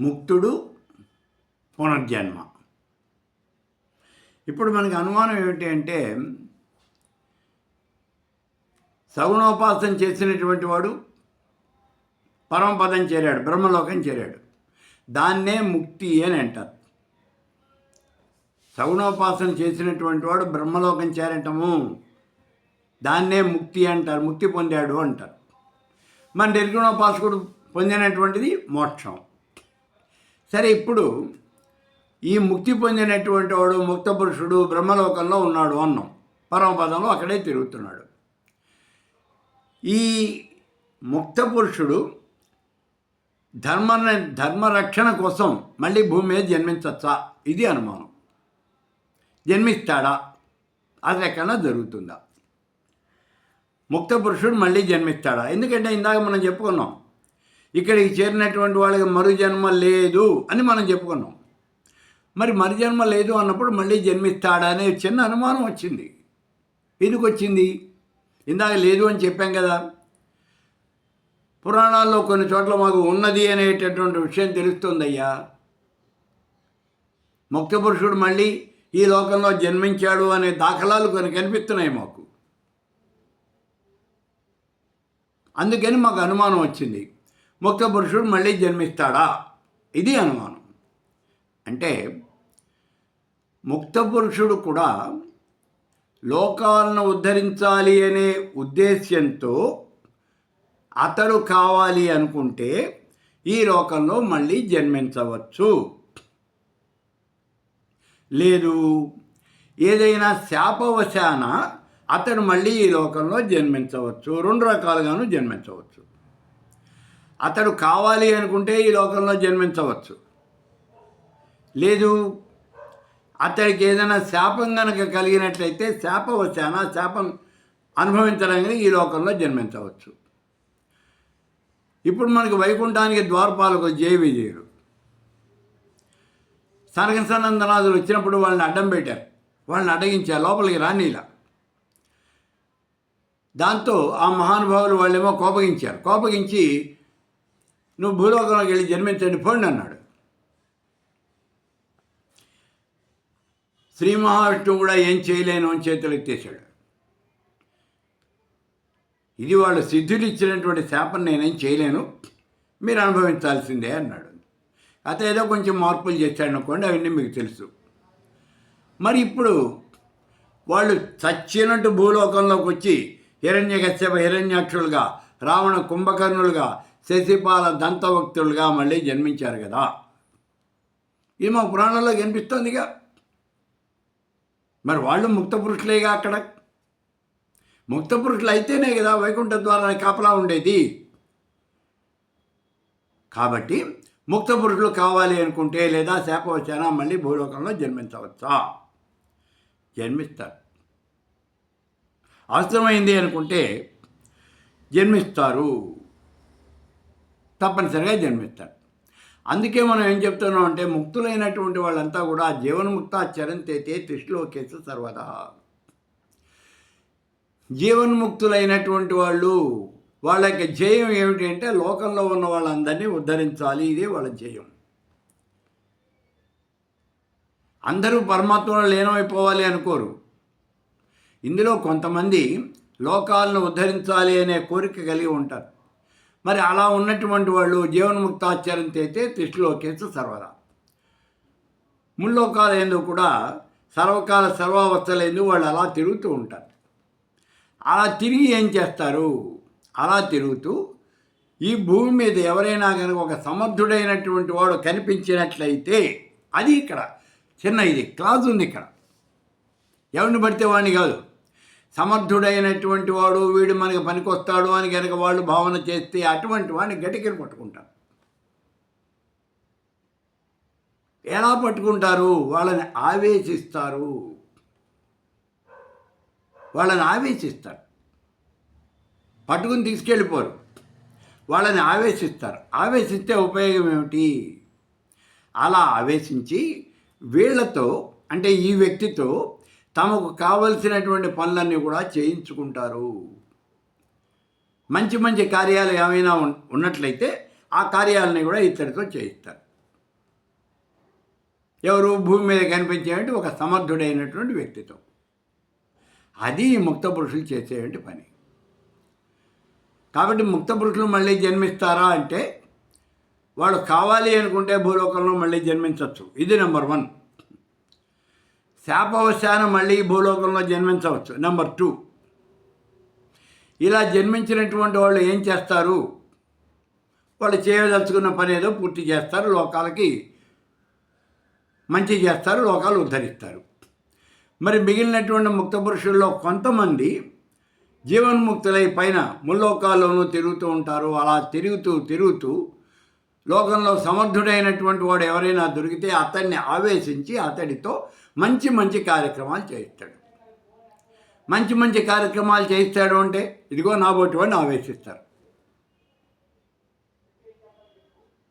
ముక్తుడు పునర్జన్మ. ఇప్పుడు మనకి అనుమానం ఏమిటి అంటే సగుణోపాసన చేసినటువంటి వాడు పరమపదం చేరాడు బ్రహ్మలోకం చేరాడు. దాన్నే ముక్తి అని అంటారు. సగుణోపాసన చేసినటువంటి వాడు బ్రహ్మలోకం చేరటము దాన్నే ముక్తి అంటారు ముక్తి పొందాడు అంటారు. మన నిర్గుణోపాసకుడు పొందినటువంటిది మోక్షం. సరే ఇప్పుడు ఈ ముక్తి పొందినటువంటి వాడు ముక్త పురుషుడు బ్రహ్మలోకంలో ఉన్నాడు అన్నాం. పరమపదంలో అక్కడే తిరుగుతున్నాడు. ఈ ముక్త పురుషుడు ధర్మ ధర్మరక్షణ కోసం మళ్ళీ భూమి మీద జన్మించచ్చా? ఇది అనుమానం. జన్మిస్తాడా? అది ఎక్కడన్నా జరుగుతుందా? ముక్త పురుషుడు మళ్ళీ జన్మిస్తాడా? ఎందుకంటే ఇందాక మనం చెప్పుకున్నాం ఇక్కడికి చేరినటువంటి వాళ్ళకి మరు జన్మ లేదు అని మనం చెప్పుకున్నాం. మరి మరు జన్మ లేదు అన్నప్పుడు మళ్ళీ జన్మిస్తాడా అనే చిన్న అనుమానం వచ్చింది. ఎందుకు వచ్చింది? ఇందాక లేదు అని చెప్పాం కదా. పురాణాల్లో కొన్ని చోట్ల మాకు ఉన్నది అనేటటువంటి విషయం తెలుస్తుందయ్యా. ముక్త పురుషుడు మళ్ళీ ఈ లోకంలో జన్మించాడు అనే దాఖలాలు కొన్ని కనిపిస్తున్నాయి మాకు. అందుకని మాకు అనుమానం వచ్చింది. ముక్త పురుషుడు మళ్ళీ జన్మిస్తాడా? ఇది అనుమానం. అంటే ముక్త పురుషుడు కూడా లోకాలను ఉద్ధరించాలి అనే ఉద్దేశ్యంతో అతడు కావాలి అనుకుంటే ఈ లోకంలో మళ్ళీ జన్మించవచ్చు. లేదు ఏదైనా శాపవశాన అతడు మళ్ళీ ఈ లోకంలో జన్మించవచ్చు. రెండు రకాలుగాను జన్మించవచ్చు. అతడు కావాలి అనుకుంటే ఈ లోకంలో జన్మించవచ్చు. లేదు అతడికి ఏదైనా శాపం కనుక కలిగినట్లయితే శాపవశాన శాపం అనుభవించడానికి ఈ లోకంలో జన్మించవచ్చు. ఇప్పుడు మనకి వైకుంఠానికి ద్వారపాలకు జయ విజయుడు. సనగసనందనాథులు వచ్చినప్పుడు వాళ్ళని అడ్డం పెట్టారు. వాళ్ళని అడ్డగించారు. లోపలికి రానీలా. దాంతో ఆ మహానుభావులు వాళ్ళేమో కోపగించారు. కోపగించి నువ్వు భూలోకంలోకి వెళ్ళి జన్మించండి పోండి అన్నాడు. శ్రీ మహావిష్ణువు కూడా ఏం చేయలేను అని చేతులు ఎత్తేసాడు ఇది వాళ్ళు సిద్ధులు ఇచ్చినటువంటి శాపం నేనేం చేయలేను మీరు అనుభవించాల్సిందే అన్నాడు. అత ఏదో కొంచెం మార్పులు చేశాడు అనుకోండి అవన్నీ మీకు తెలుసు. మరి ఇప్పుడు వాళ్ళు చచ్చినట్టు భూలోకంలోకి వచ్చి హిరణ్య కశ్యప హిరణ్యాక్షులుగా రావణ కుంభకర్ణులుగా శశిపాల దంతభక్తులుగా మళ్ళీ జన్మించారు కదా. ఇది మా పురాణంలో కనిపిస్తోందిగా. మరి వాళ్ళు ముక్త పురుషులేగా అక్కడ? ముక్త పురుషులు అయితేనే కదా వైకుంఠ ద్వారా కాపలా ఉండేది. కాబట్టి ముక్త పురుషులు కావాలి అనుకుంటే లేదా శాపవచాన మళ్ళీ భూలోకంలో జన్మించవచ్చా? జన్మిస్తారు. అవసరమైంది అనుకుంటే జన్మిస్తారు. తప్పనిసరిగా జన్మిస్తారు అందుకే మనం ఏం చెప్తున్నాం అంటే ముక్తులైనటువంటి వాళ్ళంతా కూడా జీవన్ముక్త చరంతేతే త్రిశ్లోకేశ సర్వదా. జీవన్ముక్తులైనటువంటి వాళ్ళు వాళ్ళ యొక్క జయం ఏమిటి అంటే లోకంలో ఉన్న వాళ్ళందరినీ ఉద్ధరించాలి ఇదే వాళ్ళ జయం. అందరూ పరమాత్మలో లీనమైపోవాలి అనుకోరు. ఇందులో కొంతమంది లోకాలను ఉద్ధరించాలి అనే కోరిక కలిగి ఉంటారు. మరి అలా ఉన్నటువంటి వాళ్ళు జీవన్ముక్తాచారం అయితే త్రిష్లోకేసు సర్వదా. ముల్లోకాల ఎందు కూడా సర్వకాల సర్వావస్థలందు వాళ్ళు అలా తిరుగుతూ ఉంటారు. అలా తిరిగి ఏం చేస్తారు? అలా తిరుగుతూ ఈ భూమి మీద ఎవరైనా కనుక ఒక సమర్థుడైనటువంటి వాడు కనిపించినట్లయితే అది ఇక్కడ చిన్న ఇది క్లాజ్ ఉంది ఇక్కడ. ఎవరిని పడితే వాడిని కాదు. సమర్థుడైనటువంటి వాడు వీడు మనకి పనికొస్తాడు అని కనుక వాళ్ళు భావన చేస్తే అటువంటి వాడిని గటికిని పట్టుకుంటారు. ఎలా పట్టుకుంటారు? వాళ్ళని ఆవేశిస్తారు. వాళ్ళని ఆవేశిస్తారు. పట్టుకుని తీసుకెళ్ళిపోరు. వాళ్ళని ఆవేశిస్తారు. ఆవేశిస్తే ఉపయోగం ఏమిటి? అలా ఆవేశించి వీళ్ళతో అంటే ఈ వ్యక్తితో తమకు కావలసినటువంటి పనులన్నీ కూడా చేయించుకుంటారు. మంచి మంచి కార్యాలు ఏమైనా ఉన్- ఉన్నట్లయితే ఆ కార్యాలని కూడా ఇతడితో చేయిస్తారు. ఎవరు భూమి మీద కనిపించేటువంటి ఒక సమర్థుడైనటువంటి వ్యక్తిత్వం అది ముక్త పురుషులు చేసేటువంటి పని. కాబట్టి ముక్త పురుషులు మళ్ళీ జన్మిస్తారా అంటే వాళ్ళు కావాలి అనుకుంటే భూలోకంలో మళ్ళీ జన్మించవచ్చు ఇది నెంబర్ వన్. శాపవశానం మళ్ళీ భూలోకంలో జన్మించవచ్చు. నెంబర్ టూ ఇలా జన్మించినటువంటి వాళ్ళు ఏం చేస్తారు? వాళ్ళు చేయదలుచుకున్న పని ఏదో పూర్తి చేస్తారు లోకాలకి మంచి చేస్తారు లోకాలు ఉద్ధరిస్తారు. మరి మిగిలినటువంటి ముక్త పురుషుల్లో కొంతమంది జీవన్ముక్తులై పైన ముల్లోకాల్లోనూ తిరుగుతూ ఉంటారు. అలా తిరుగుతూ తిరుగుతూ లోకంలో సమర్థుడైనటువంటి వాడు ఎవరైనా దొరికితే అతన్ని ఆవేశించి అతడితో మంచి మంచి కార్యక్రమాలు చేయిస్తాడు. మంచి మంచి కార్యక్రమాలు చేయిస్తాడు అంటే ఇదిగో నా బోటి వాడిని ఆవేశిస్తారు.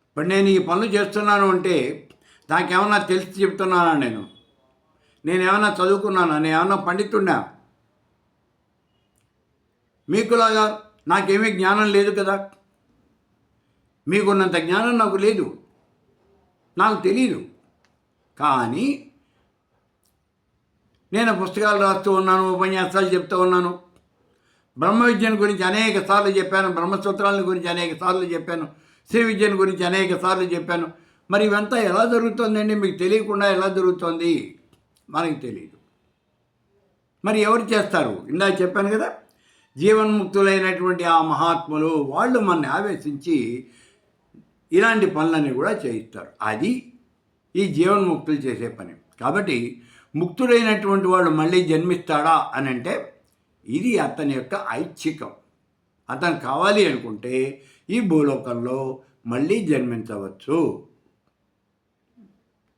ఇప్పుడు నేను ఈ పనులు చేస్తున్నాను అంటే నాకేమన్నా తెలిసి చెప్తున్నానా నేను? నేనేమన్నా చదువుకున్నానా? నేను ఏమన్నా పండితున్నా? మీకులాగా నాకేమీ జ్ఞానం లేదు కదా? మీకున్నంత జ్ఞానం నాకు లేదు. నాకు తెలియదు కానీ నేను పుస్తకాలు రాస్తూ ఉన్నాను ఉపన్యాసాలు చెప్తూ ఉన్నాను. బ్రహ్మ విద్యను గురించి అనేక సార్లు చెప్పాను బ్రహ్మసూత్రాలను గురించి అనేక సార్లు చెప్పాను శ్రీ విద్యను గురించి అనేక సార్లు చెప్పాను. మరి ఇవంతా ఎలా జరుగుతుందండి? మీకు తెలియకుండా ఎలా జరుగుతుంది? మనకి తెలియదు మరి ఎవరు చేస్తారు? ఇందాక చెప్పాను కదా జీవన్ముక్తులైనటువంటి ఆ మహాత్ములు వాళ్ళు మనని ఆవేశించి ఇలాంటి పనులన్నీ కూడా చేయిస్తారు. అది ఈ జీవన్ముక్తులు చేసే పని. కాబట్టి ముక్తుడైనటువంటి వాడు మళ్ళీ జన్మిస్తాడా అని అంటే ఇది అతని యొక్క ఐచ్ఛికం. అతను కావాలి అనుకుంటే ఈ భూలోకంలో మళ్ళీ జన్మించవచ్చు.